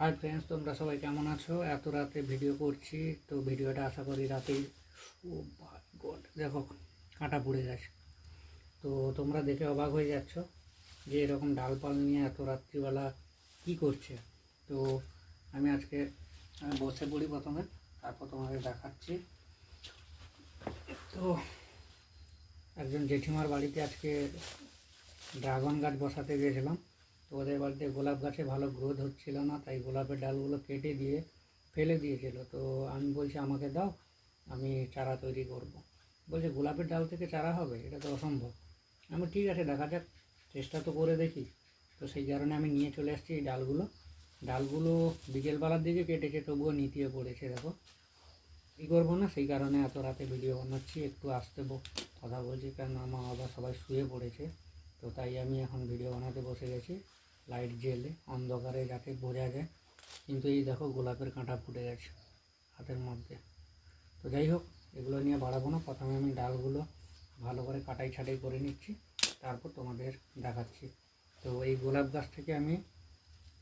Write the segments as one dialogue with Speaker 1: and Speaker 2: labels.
Speaker 1: Hi friends তোমরা সবাই কেমন আছো? এত রাতে ভিডিও করছি, তো ভিডিওটা আশা করি রাতেই ও গড দেখো, কাঁটা পুড়ে গেছে। তো তোমরা দেখে অবাক হয়ে যাচ্ছ যে এরকম ডালপাল নিয়ে এত রাত্রিবেলা কি করছে। তো আমি আজকে বসে পড়ি প্রথমে, তারপর তোমাদের দেখাচ্ছি। তো একজন জেঠিমার বাড়িতে আজকে ড্রাগন গাছ বসাতে গিয়েছিলাম ওদের বাড়িতে গোলাপ গাছে ভালো গ্রোথ হচ্ছিল না, তাই গোলাপের ডালগুলো কেটে দিয়ে ফেলে দিয়েছিল। তো আমি বলছি, আমাকে দাও, আমি চারা তৈরি করব। বলছে, গোলাপের ডাল থেকে চারা হবে? এটা তো অসম্ভব। আমি ঠিক আছে, দেখা যাক, চেষ্টা তো করে দেখি। তো সেই কারণে আমি নিয়ে চলে আসছি এই ডালগুলো। ডালগুলো বিকেলবেলার দিকে কেটেছে, তবুও নিতিয়ে পড়েছে, দেখো। কী করব না? সেই কারণে এত রাতে ভিডিও বানাচ্ছি, একটু আসতে কথা বলছি কারণ আমার বাবা সবাই শুয়ে পড়েছে। তো তাই আমি এখন ভিডিও বানাতে বসে গেছি। লাইট জেলে অন্ধকারে যাতে বোঝা যায়। কিন্তু এই দেখো গোলাপের কাঁটা ফুটে গেছে হাতের মধ্যে। তো যাই হোক, এগুলো নিয়ে বাড়াবো না। প্রথমে আমি ডালগুলো ভালো করে কাটাই ছাটাই করে নিচ্ছি। তারপর তোমাদের দেখাচ্ছি। তো এই গোলাপ গাছ থেকে আমি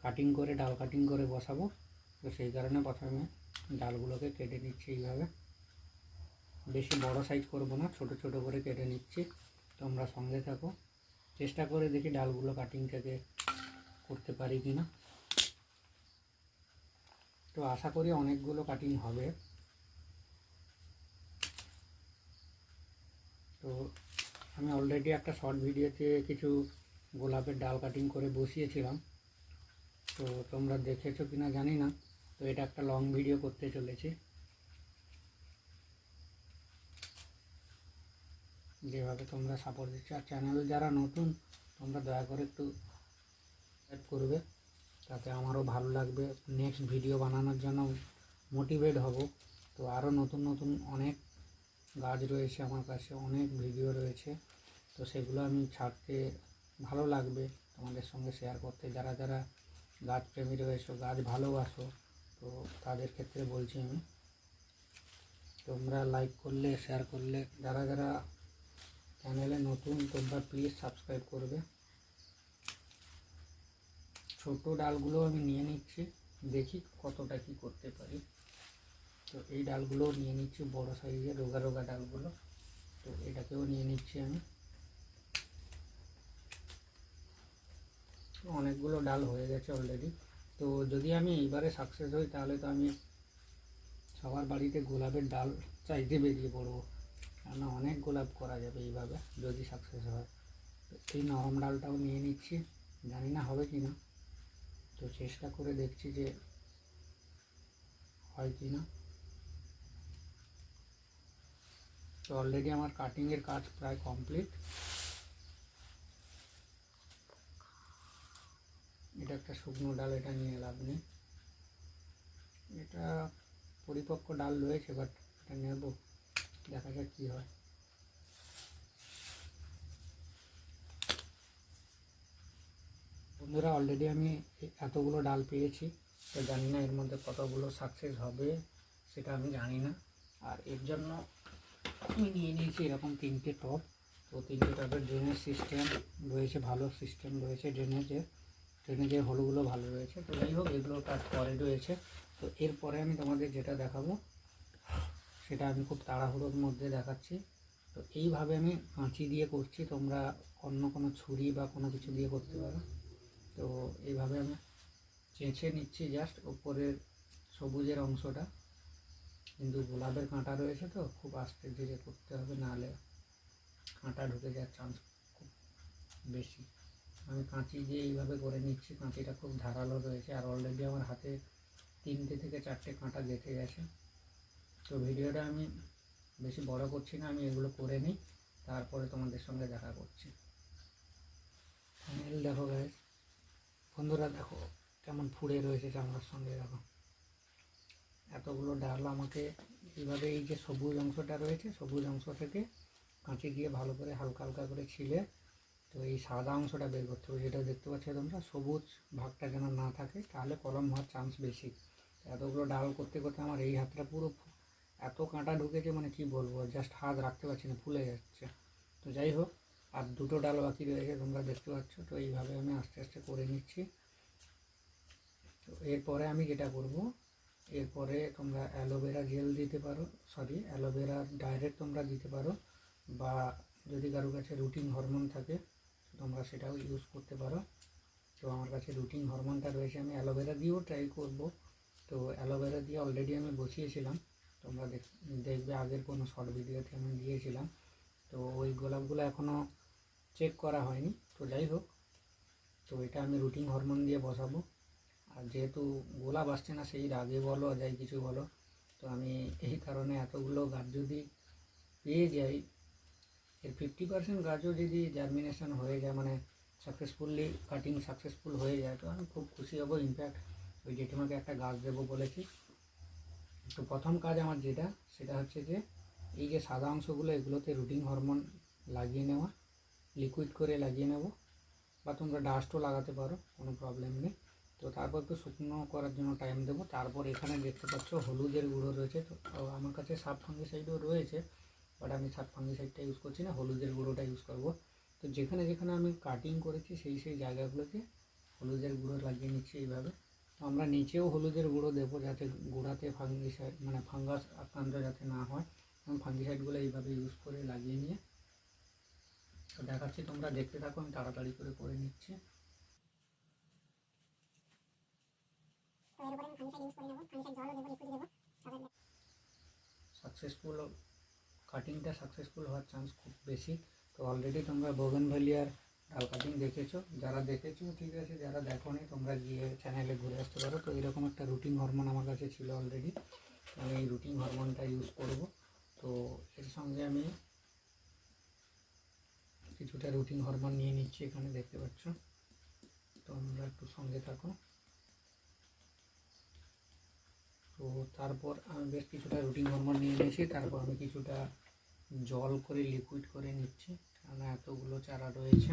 Speaker 1: কাটিং করে, ডাল কাটিং করে বসাবো। তো সেই কারণে প্রথমে ডালগুলোকে কেটে নিচ্ছি এইভাবে। বেশি বড় সাইজ করব না, ছোট ছোট করে কেটে নিচ্ছি। তোমরা সঙ্গে থাকো। চেষ্টা করে দেখি ডালগুলো কাটিং থেকে করতে পারি কি না তো আশা করি অনেকগুলো কাটিং হবে। তো আমি অলরেডি একটা শর্ট ভিডিওতে কিছু গোলাপের ডাল কাটিং করে বসিয়েছিলাম। তো তোমরা দেখেছ কি না জানি না। তো এটা একটা লং ভিডিও করতে চলেছি। যেভাবে তোমরা সাপোর্ট দিচ্ছ। আর চ্যানেল যারা নতুন, তোমরা দয়া করে একটু সাবস্ক্রাইব করবে, তাতে আমারও ভালো লাগবে। নেক্সট ভিডিও বানানোর জন্য মোটিভেট হব। তো আরও নতুন নতুন অনেক গাছ রয়েছে আমার কাছে, অনেক ভিডিও রয়েছে। তো সেগুলো আমি ছাড়তে ভালো লাগবে তোমাদের সঙ্গে শেয়ার করতে। যারা যারা গাছ প্রেমী রয়েছে, গাছ ভালোবাসো, তো তাদের ক্ষেত্রে বলছি আমি। তোমরা লাইক করলে শেয়ার করলে, যারা যারা চ্যানেলে নতুন, তোমরা প্লিজ সাবস্ক্রাইব করবে। ছোট ডালগুলো আমি নিয়ে নিচ্ছি, দেখি কতটা কি করতে পারি। তো এই ডালগুলো নিয়ে নিচ্ছি, বড় সাইজের রোগা রোগা ডালগুলো। তো এটাকেও নিয়ে নিচ্ছি আমি। অনেকগুলো ডাল হয়ে গেছে অলরেডি তো যদি আমি এইবারে সাকসেস হই, তাহলে তো আমি সবার বাড়িতে গোলাপের ডাল চাইতে বেরিয়ে পড়ব। কেননা অনেক গোলাপ করা যাবে এইভাবে, যদি সাকসেস হয়। তো এই নরম ডালটাও নিয়ে নিচ্ছি। জানি না হবে কি না তো চেষ্টা করে দেখছি যে হয় কি না। তো অলরেডি আমার কাটিংয়ের কাজ প্রায় কমপ্লিট এটা একটা শুকনো ডাল, এটা নিয়ে লাভ নেই। এটা পরিপক্ক ডাল রয়েছে বাট এটা নেব। দেখা যাক কী হয়। বন্ধুরা অলরেডি আমি এতগুলো ডাল পেয়েছি। তো জানি না এর মধ্যে কতগুলো সাকসেস হবে, সেটা আমি জানি না। আর এর জন্য আমি নিয়ে নিয়েছি এরকম তিনটে টপ তো তিনটে টপের ড্রেনেজ সিস্টেম রয়েছে, ভালো সিস্টেম রয়েছে ড্রেনেজের ড্রেনেজের হোলগুলো ভালো রয়েছে। তো যাই হোক, এগুলো কাজ পরে রয়েছে। তো এরপরে আমি তোমাদের যেটা দেখাবো, সেটা আমি খুব তাড়াহুড়োর মধ্যে দেখাচ্ছি। তো এইভাবে আমি কাঁচি দিয়ে করছি, তোমরা অন্য কোনো ছুরি বা কোনো কিছু দিয়ে করতে পারো। তো এইভাবে আমি চেঁচে নিচ্ছি জাস্ট উপরের সবুজের অংশটা। কিন্তু গোলাপের কাঁটা রয়েছে তো, খুব আস্তে ধীরে করতে হবে, নাহলে কাঁটা ঢুকে যাওয়ার চান্স খুব বেশি। আমি কাঁচি দিয়ে এইভাবে করে নিচ্ছি, কাঁচিটা খুব ধারালো রয়েছে। আর অলরেডি আমার হাতে তিনটে থেকে চারটে কাঁটা গেঁথে গেছে। তো ভিডিওটা আমি বেশি বড় করছি না, আমি এগুলো করে নিই, তারপরে তোমাদের সঙ্গে দেখা করছি। দেখো গাইস বন্ধুরা দেখো কেমন ফুড়ে রয়েছে চামড়ার সঙ্গে, দেখো। এতগুলো ডাল আমাকে এইভাবে এই যে সবুজ অংশটা রয়েছে, সবুজ অংশ থেকে কাঁচে গিয়ে ভালো করে হালকা হালকা করে ছিলে। তো এই সাদা অংশটা বের করতে হবে যেটা দেখতে পাচ্ছ তোমরা। সবুজ ভাগটা যেন না থাকে, তাহলে কলম হওয়ার চান্স বেশি। এতগুলো ডাল করতে করতে আমার এই হাতটা পুরো এত কাঁটা ঢুকেছে মানে কি বলব জাস্ট হাত রাখতে পারছি না, ফুলে যাচ্ছে। তো যাই হোক আর দুটো ডাল বাকি রয়েছে, তোমরা দেখতে পাচ্ছ, তো এইভাবে আমি আস্তে আস্তে করে নিচ্ছি। তো এরপরে আমি যেটা করব, এরপরে তোমরা অ্যালোভেরা জেল দিতে পারো, সরি, অ্যালোভেরা ডাইরেক্ট তোমরা দিতে পারো, বা যদি কারও কাছে রুটিন হরমোন থাকে, তোমরা সেটাও ইউজ করতে পারো। তো আমার কাছে রুটিন হরমোনটা রয়েছে, আমি অ্যালোভেরা দিয়েও ট্রাই করব। তো অ্যালোভেরা দিয়ে অলরেডি আমি বসিয়েছিলাম, তোমরা দেখ, দেখবে আগের কোনো শর্ট ভিডিওতে আমি দিয়েছিলাম। তো ওই গোলাপগুলো এখনও চেক করা হয়নি, তো যাই হোক, তো এটা আমি রুটিন হরমোন দিয়ে বসাবো। আর যেহেতু গোলাপ আসছে না, সেই আগে বলো, যাই কিছু বলো, তো আমি এই কারণে এতগুলো গাছ যদি পেয়ে যাই, এর ফিফটি পার্সেন্ট গাছও যদি জার্মিনেশন হয়ে যায় মানে সাকসেসফুলি কাটিং সাকসেসফুল হয়ে যায়, তো আমি খুব খুশি হব। ইনফ্যাক্ট ওই জেঠিমাকে একটা গাছ দেবো বলেছি। তো প্রথম কাজ আমার যেটা, সেটা হচ্ছে যে, এই যে সাদা অংশগুলো, এগুলোতে রুটিন হরমোন লাগিয়ে নেওয়া। লিকুইড করে লাগিয়ে নেব বা তোমরা ডাস্টও লাগাতে পারো, কোনো প্রবলেম নেই। তো তারপর একটু শুকনো করার জন্য টাইম দেবো। তারপর এখানে দেখতে পাচ্ছ হলুদের গুঁড়ো রয়েছে। তো আমার কাছে সাব ফাঙ্গিসাইডও রয়েছে বাট আমি সাব ফাঙ্গিসাইডটা ইউজ করছি না, হলুদের গুঁড়োটা ইউজ করব। তো যেখানে যেখানে আমি কাটিং করেছি, সেই সেই জায়গাগুলোতে হলুদের গুঁড়ো লাগিয়ে নিচ্ছি এইভাবে। তো আমরা নিচেও হলুদের গুঁড়ো দেবো যাতে গোড়াতে ফাঙ্গিসাইড মানে ফাঙ্গাস আক্রান্ত যাতে না হয়। এবং ফাঙ্গিসাইডগুলো এইভাবে ইউজ করে লাগিয়ে নিয়ে তো দেখাচ্ছি তোমরা দেখতে থাকো আমি তাড়াতাড়ি করে করে নিচ্ছি। সাকসেসফুল কাটিংটা সাকসেসফুল হওয়ার চান্স খুব বেশি। তো অলরেডি তোমরা বগন ভ্যালিয়ার ডাল কাটিং দেখেছ। যারা দেখেছ ঠিক আছে যারা দেখোনি তোমরা গিয়ে চ্যানেলে ঘুরে আসতে পারো। তো এরকম একটা রুটিন হরমোন আমার কাছে ছিল অলরেডি আমি এই রুটিন হরমোনটা ইউজ করব। তো এর সঙ্গে আমি কিছুটা রুটিন হরমোন নিয়ে নিচ্ছি এখানে, দেখতে পাচ্ছ। তোমরা একটু সঙ্গে থাকো। তো তারপর আমি বেশ কিছুটা রুটিন হরমোন নিয়ে নিয়েছি, তারপর আমি কিছুটা জল করে লিকুইড করে নিচ্ছি। কারণ এতগুলো চারা রয়েছে,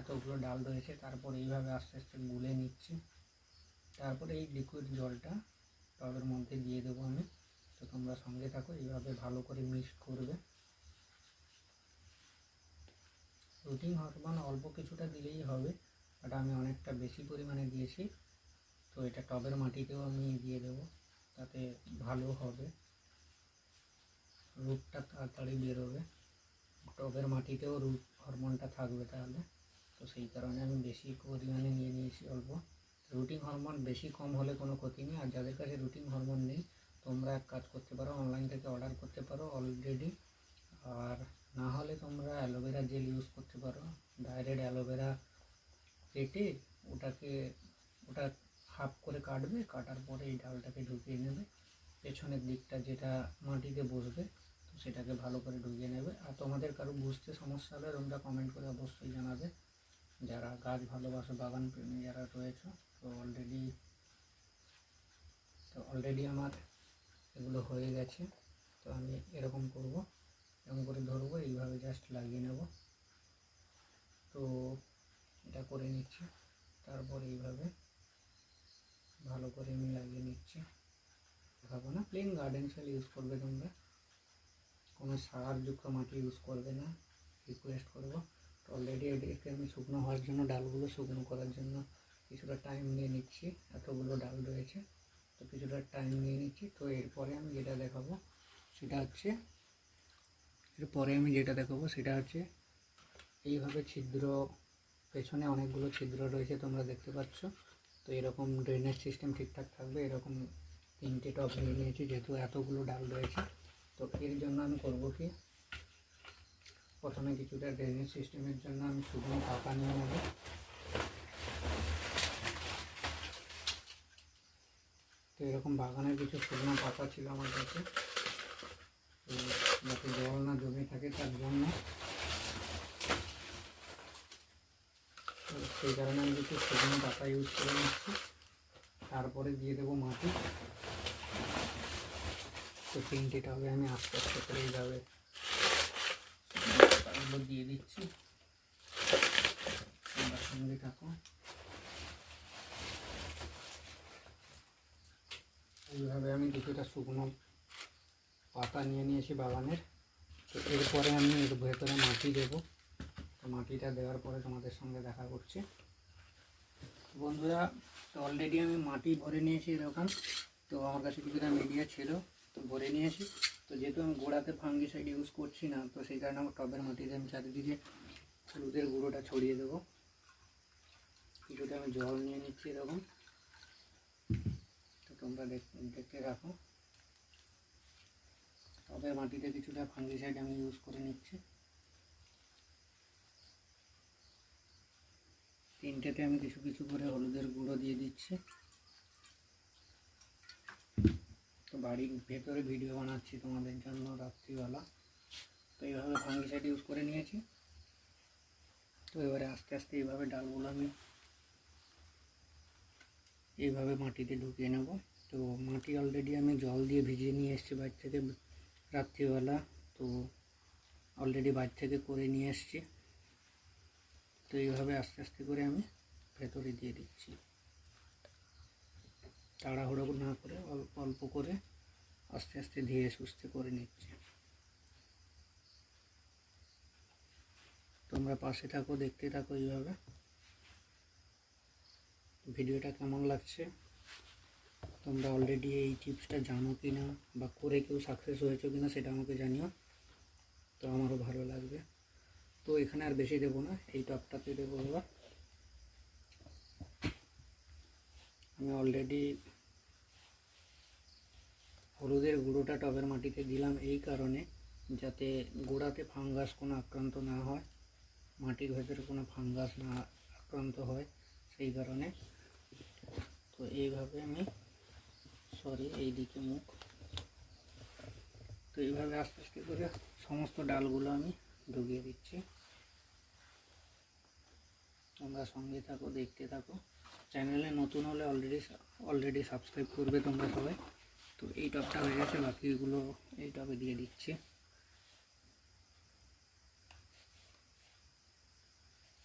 Speaker 1: এতগুলো ডাল রয়েছে, তারপর এইভাবে আস্তে আস্তে গুলে নিচ্ছি। তারপরে এই লিকুইড জলটা টবের মধ্যে দিয়ে দেবো আমি। তো তোমরা সঙ্গে থাকো, এইভাবে ভালো করে মিক্স করবে। রুটিন হরমোন অল্প কিছুটা দিলেই হবে বাট আমি অনেকটা বেশি পরিমাণে দিয়েছি। তো এটা টবের মাটিতেও আমি দিয়ে দেবো, তাতে ভালো হবে। রুটটা তাড়াতাড়ি বেরোবে। টবের মাটিতেও রুট, হরমোনটা থাকবে তাহলে। তো সেই কারণে আমি বেশি পরিমাণে নিয়ে নিয়েছি অল্প। রুটিন হরমোন বেশি কম হলে কোনো ক্ষতি নেই, আর যাদের কাছে রুটিন হরমোন নেই, তোমরা এক কাজ করতে পারো, অনলাইন থেকে অর্ডার করতে পারো অলরেডি। আর না হলে তোমরা অ্যালোভেরা জেল ইউজ করতে পারো। ডাইরেক্ট অ্যালোভেরা কেটে ওটাকে, ওটা হাফ করে কাটবে, কাটার পরে এই ডালটাকে ঢুকিয়ে নেবে। পেছনের দিকটা যেটা মাটিতে বসবে, তো সেটাকে ভালো করে ঢুকিয়ে নেবে। আর তোমাদের কারও বুঝতে সমস্যা হলে তোমরা কমেন্ট করে অবশ্যই জানাবে। যারা গাছ ভালোবাসো, বাগান প্রেমী যারা রয়েছে, তো অলরেডি তো অলরেডি আমার এগুলো হয়ে গেছে। তো আমি এরকম করব। এরকম করে এইভাবে জাস্ট লাগিয়ে নেব। তো এটা করে নিচ্ছি। তারপর এইভাবে ভালো করে আমি লাগিয়ে নিচ্ছি। ভাবো না। প্লেন গার্ডেন সয়েল ইউজ করবে তোমরা। কোনো সারযুক্ত মাটি ইউজ করবে না। রিকোয়েস্ট করব। তো অলরেডি এটাকে আমি শুকনো হওয়ার জন্য, ডালগুলো শুকনো করার জন্য কিছুটা টাইম নিয়ে নিচ্ছি। এতগুলো ডাল রয়েছে। তো কিছুটা টাইম নিয়ে নিচ্ছি। তো এরপরে আমি যেটা দেখাবো, সেটা হচ্ছে এরপরে আমি যেটা দেখাবো সেটা হচ্ছে এইভাবে ছিদ্র, পেছনে অনেকগুলো ছিদ্র রয়েছে তোমরা দেখতে পাচ্ছ। তো এরকম ড্রেনেজ সিস্টেম ঠিকঠাক থাকবে, এরকম তিনটে টপ নিয়ে নিয়েছি যেহেতু এতগুলো ডাল রয়েছে। তো এর জন্য আমি করব কি, প্রথমে কিছুটা ড্রেনেজ সিস্টেমের জন্য আমি শুকনো পাতা নিয়ে নেব। তো এরকম বাগানের কিছু শুকনো পাতা ছিল আমার কাছে। যাতে জল না জমে থাকে তার জন্য। সেই কারণে আমি কিছু শুকনো পাতা ইউজ করে নিচ্ছি। তারপরে দিয়ে দেবো মাটি। তো তিনটে টবে আমি আস্তে আস্তে করে পাতাগুলো দিয়ে দিচ্ছি। সঙ্গে থাকো। এইভাবে আমি কিছুটা শুকনো পাতা নিয়ে নিয়েছি বাগানের। তো এরপরে আমি এর ভেতরে মাটি দেবো। তো মাটিটা দেওয়ার পরে তোমাদের সঙ্গে দেখা করছি। বন্ধুরা, তো অলরেডি আমি মাটি ভরে নিয়েছি এরকম। তো আমার কাছে কিছুটা মিডিয়া ছিল, তো ভরে নিয়েছি। তো যেহেতু আমি গোড়াতে ফাঙ্গিসাইড ইউজ করছি না, তো সেই কারণে আমার টবের মাটিতে আমি চারিদিকে হলুদের গুঁড়োটা ছড়িয়ে দেবো। কিছুটা আমি জল নিয়ে নিচ্ছি এরকম। তো তোমরা দেখ- দেখতে রাখো টবের মাটিতে কিছুটা ফাঙ্গিসাইড আমি ইউজ করে নিচ্ছি। তিনটেতে আমি কিছু কিছু করে হলুদের গুঁড়ো দিয়ে দিচ্ছি। তো বাড়ির ভেতরে ভিডিও বানাচ্ছি তোমাদের জন্য রাত্রিবেলা। তো এইভাবে ফাঙ্গিসাইড ইউজ করে নিয়েছি। তো এবারে আস্তে আস্তে এইভাবে ডালগুলো আমি এইভাবে মাটিতে ঢুকিয়ে নেব। তো মাটি অলরেডি আমি জল দিয়ে ভিজিয়ে নিয়ে এসেছি বাড়ি থেকে। রাত্রিবেলা, তো অলরেডি বাড়ি থেকে করে নিয়ে এসেছি। তো এইভাবে আস্তে আস্তে করে আমি ভেতরে দিয়ে দিচ্ছি। তাড়াহুড়ো না করে, অল্প অল্প করে আস্তে আস্তে ধীরে সুস্থে করে নিচ্ছি। তোমরা পাশে থাকো, দেখতে থাকো এইভাবে। ভিডিওটা কেমন লাগছে? তোমরা অলরেডি এই টিপসটা জানো কি না বা করে কেউ সাকসেস হয়েছে কি না সেটা আমাকে জানিও। তো আমারও ভালো লাগবে। তো এখানে আর বেশি দেবো না, এই টপটাতে দেবো এবার। আমি অলরেডি হলুদের গুঁড়োটা টবের মাটিতে দিলাম এই কারণে, যাতে গোড়াতে ফাঙ্গাস কোনো আক্রান্ত না হয়, মাটির ভেতরে কোনো ফাঙ্গাস না আক্রান্ত হয়, সেই কারণে। তো এইভাবে আমি সরি এই দিকে মুখ। তো এইভাবে আস্তে আস্তে করে সমস্ত ডালগুলো আমি ঢুকিয়ে দিচ্ছি। তোমরা সঙ্গে থাকো, দেখতে থাকো। চ্যানেলে নতুন হলে অলরেডি অলরেডি সাবস্ক্রাইব করবে তোমরা সবাই। তো এই টপটা হয়ে গেছে, বাকিগুলো এই টপে দিয়ে দিচ্ছি।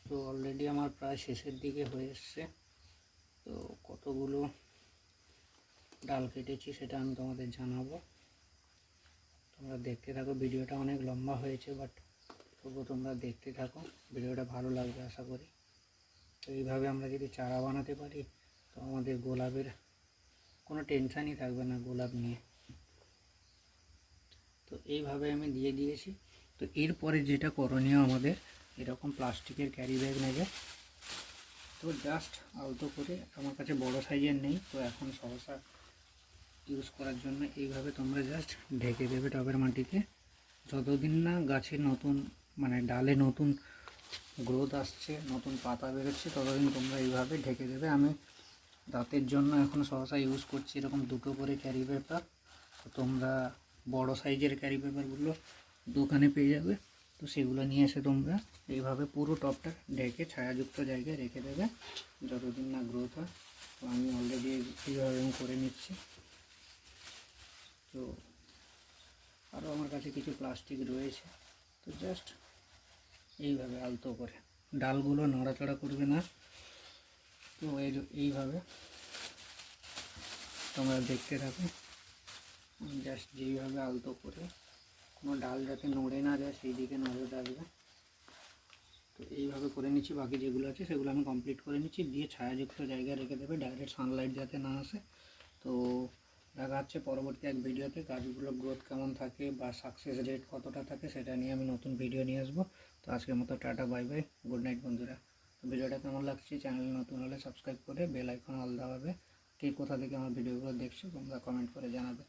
Speaker 1: তো অলরেডি আমার প্রায় শেষের দিকে হয়ে এসছে। তো কতগুলো ডাল কেটেছি সেটা আমি তোমাদের জানাব। তোমরা দেখতে থাকো, ভিডিওটা অনেক লম্বা হয়েছে বাট তবুও তোমরা দেখতে থাকো। ভিডিওটা ভালো লাগবে, আশা করি। তো এইভাবে আমরা যদি চারা বানাতে পারি, তো আমাদের গোলাপের কোনো টেনশানই থাকবে না গোলাপ নিয়ে। তো এইভাবে আমি দিয়ে দিয়েছি। তো এরপরে যেটা করণীয় আমাদের, এরকম প্লাস্টিকের ক্যারি ব্যাগ নেবে। তো জাস্ট আলতো করে, আমার কাছে বড় সাইজের নেই, তো এখন সহসা ইউজ করার জন্য এইভাবে তোমরা জাস্ট ঢেকে দেবে টবের মাটিতে। যতদিন না গাছের নতুন মানে ডালে নতুন গ্রোথ আসছে, নতুন পাতা বেরোচ্ছে, ততদিন তোমরা এইভাবে ঢেকে দেবে। আমি দাঁতের জন্য এখন সহসা ইউজ করছি, এরকম দুটো করে ক্যারি পেপার তো তোমরা বড় সাইজের ক্যারি পেপারগুলো দোকানে পেয়ে যাবে। তো সেগুলো নিয়ে এসে তোমরা এইভাবে পুরো টপটা ঢেকে ছায়াযুক্ত জায়গায় রেখে দেবে। যতদিন না গ্রোথ হয়। তো আমি অলরেডি এইভাবে করে নিচ্ছি। তো আরও আমার কাছে কিছু প্লাস্টিক রয়েছে। তো জাস্ট এইভাবে আলতো করে। ডালগুলো নড়াচড়া করবে না। তো এই এইভাবে তোমরা দেখতে থাকো। জাস্ট যেইভাবে আলতো করে, কোনো ডাল যাতে নড়ে না যায়, সেই দিকে নজর রাখবে। তো এইভাবে করে নিচ্ছি। বাকি যেগুলো আছে, সেগুলো আমি কমপ্লিট করে নিচ্ছি। দিয়ে ছায়াযুক্ত জায়গায় রেখে দেবে। ডাইরেক্ট সানলাইট যাতে না আসে। তো দেখা যাচ্ছে পরবর্তী এক ভিডিওতে গাছগুলোর গ্রোথ কেমন থাকে বা সাকসেস রেট কতটা থাকে সেটা নিয়ে আমি নতুন ভিডিও নিয়ে আসব। তো আজকের মতো tata bye bye good night বন্ধুরা। তো ভিডিওটা কেমন লাগছে চ্যানেল নতুন হলে সাবস্ক্রাইব করে বেল আইকন আলাদা হবে। কে কোথা থেকে আমার ভিডিওগুলো দেখছ তোমরা কমেন্ট করে জানাবে।